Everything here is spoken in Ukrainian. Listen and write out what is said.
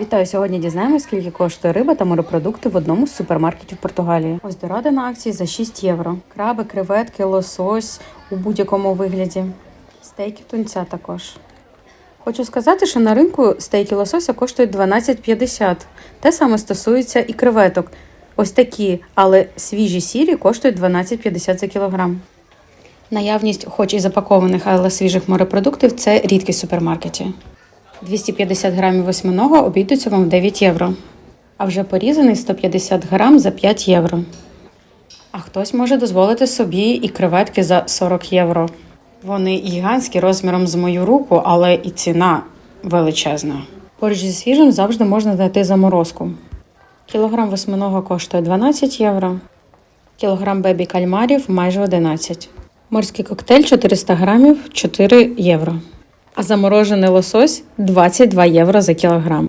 Вітаю! Сьогодні дізнаємось, скільки коштує риба та морепродукти в одному з супермаркетів Португалії. Ось дорада на акції за 6 євро. Краби, креветки, лосось у будь-якому вигляді. Стейки тунця також. Хочу сказати, що на ринку стейки лосося коштують 12,50. Те саме стосується і креветок. Ось такі, але свіжі сірі коштують 12,50 за кілограм. Наявність, хоч і запакованих, але свіжих морепродуктів це рідкість в супермаркеті. 250 грамів восьминого обійдуться вам в 9 євро. А вже порізаний 150 грам за 5 євро. А хтось може дозволити собі і креветки за 40 євро. Вони гігантські розміром з мою руку, але і ціна величезна. Поруч зі свіжим завжди можна знайти заморозку. Кілограм восьминого коштує 12 євро. Кілограм бебі кальмарів майже 11. Морський коктейль 400 грамів 4 євро. А заморожений лосось 22 євро за кілограм.